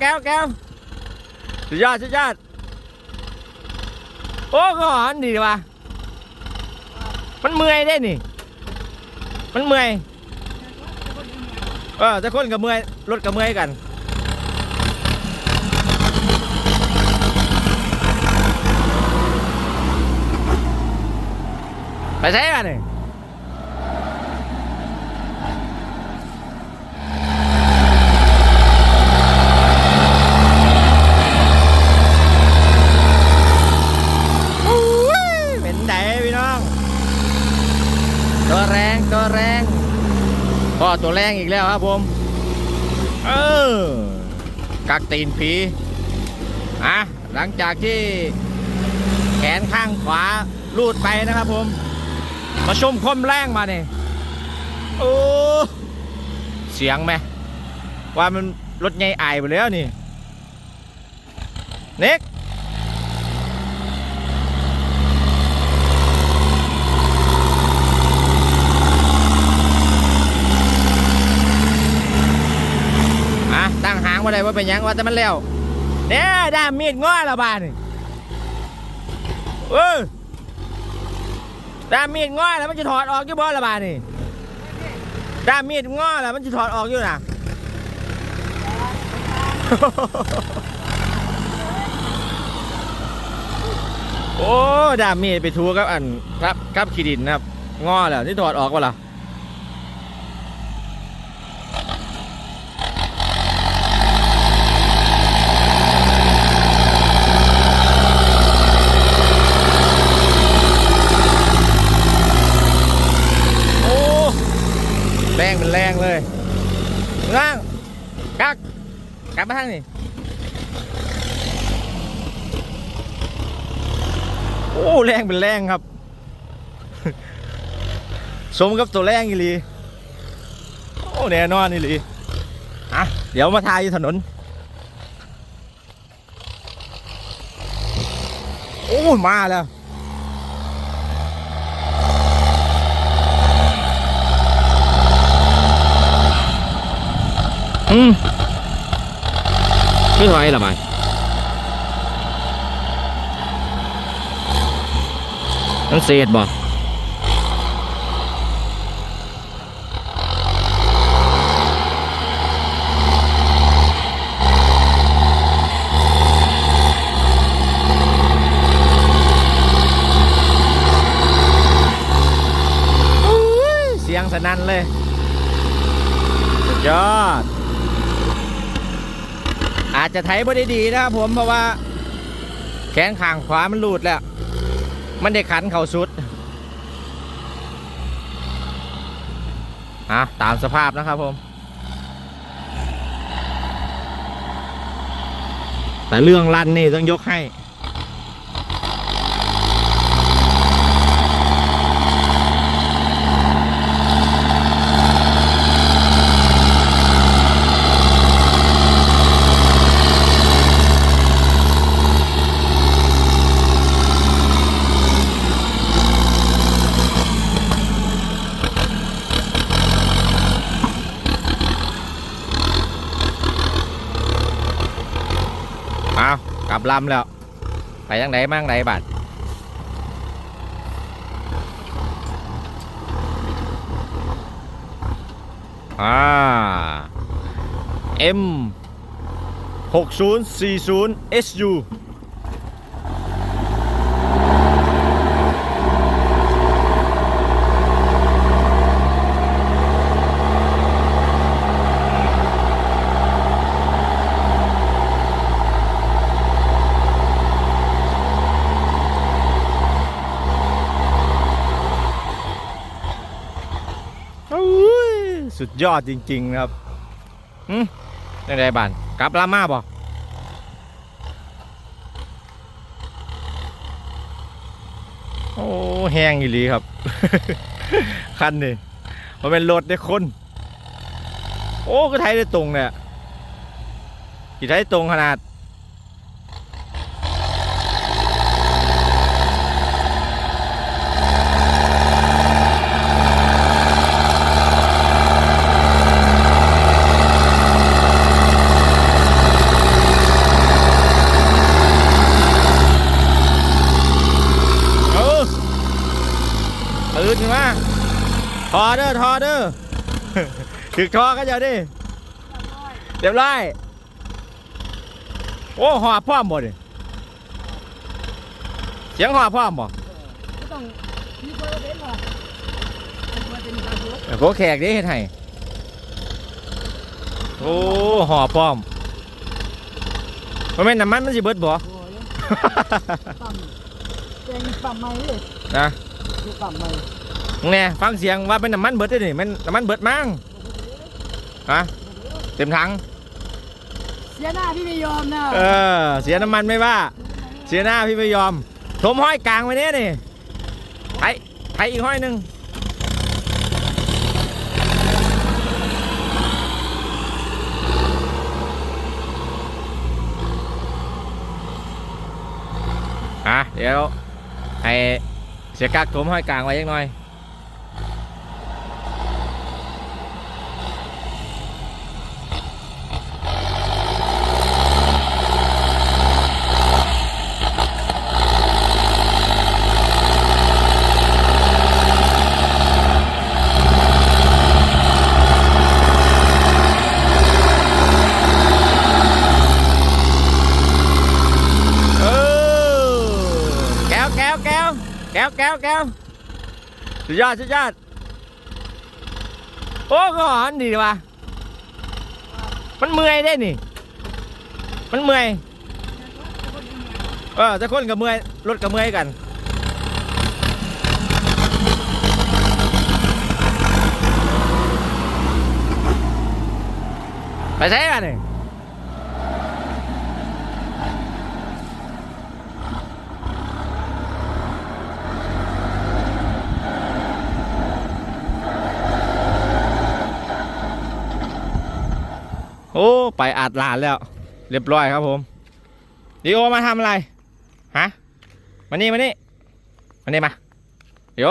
แก้วแก้วสุดยอดสุดยอดโอ้ก็หอนดีว่ะมันเมื่อยได้นี่ มันเมื่อยเออจะคนกับเมื่อยรถกับเมื่อยกันไปใช้กันนี่เป็นไหนพี่น้อง ตัวแรงตัวแรงก็ ตัวแรงอีกแล้วครับผม เออ กักตีนผี อะ หลังจากที่แขนข้างขวาลูดไปนะครับผม มาชมคมแรงมาเนี่ยโอ้ เสียงไหม ว่ามันรถไงไอายไปแล้วนี่ เน็ก อะ ตั้ง หางมาได้ว่าเป็นยังว่าแต่มันแล้วเนี่ยด้ามมีดง้อละบาดนี่เออด้ามมีดง้อแล้วมันจะถอดออกอยู่บ่ละบาดนี่ด้ามมีดง้อแล้วมันจะถอดออกอยู่นะโอ้ดามมีดไปทูกับอันครับครับขีดินนะครับง้อแล้วนี่ถอดออกวะล่ะ โอ้ แรงเป็นแรงเลยง่างกักกลับมาทางนี่โอ้แรงเป็นแรงครับ สมกับตัวแรงอีหลีโอ้แน่นอนอีหลีอะเดี๋ยวมาทายถนน โอ้มาแล้ว อืมไม่ถอยหรอมันมันเศษบ่เสียงสนั่นเลย สุดยอด อาจจะไถบ่ได้ดีนะครับผมเพราะว่า แขนข้างขวามันหลุดแล้ว มันได้ขันเข่าสุดอะตามสภาพนะครับผม แต่เรื่องลั่นนี่ต้องยกให้ เอา กลับลำแล้ว ไปทางไหนมั่งไหนบัดอ่า M 6040 SU อุ้ย สุดยอดจริงๆนะครับอืมยังไงบ้านกลับลามาบ่โอ้แห้งอีหลีครับ คันนี่มันเป็นรถได้คน โอ้ก็ไทยได้ตรงเนี่ยกี่ไทยตรงขนาด ตื่นขึ้นมาทอเด้อทอเด้อถึกทอก็จะดิเรียบร้อยโอ้หอบพร้อมบ่ดิเสียงหอบพร้อมบ่ไม่ต้องมีคนละเด่นหรอกมันเป็นการรถโกแขกดิเฮ็ดให้โอ้หอบพร้อมมันแม่นน้ำมันมันสิเบิดบ่โอ้ยปั๊มแกงปั๊มใหม่เลยนะดูปั๊มใหม่ แน่ฟังเสียงว่าเป็นน้ำมันเบิดได้ดิมันน้ำมันเบิดมั้งฮะเต็มถัง เสียหน้าพี่ไม่ยอมนะเออ เสียน้ำมันไม่ว่า เสียหน้าพี่ไม่ยอมถมห้อยกลางไว้เนี่ยนี่ไถไถอีกห้อยหนึ่งอะเดี๋ยวให้เสียกักถมห้อยกลางไว้ยังหน่อย เออแก้วแก้วแก้ว แก้วแก้วสุดยอดสุดยอดโอ้ก็หอนดีว่ะมันเมื่อยได้นี่ มันเมื่อยเออจะคนกับเมื่อยรถกับเมื่อยกันไปใช้กันนี่ อ้ไปอาดหลานแล้ว เรียบร้อยครับผมดิโอมาทำอะไรฮะมานี่มานี่มานี่มาเดี๋ยว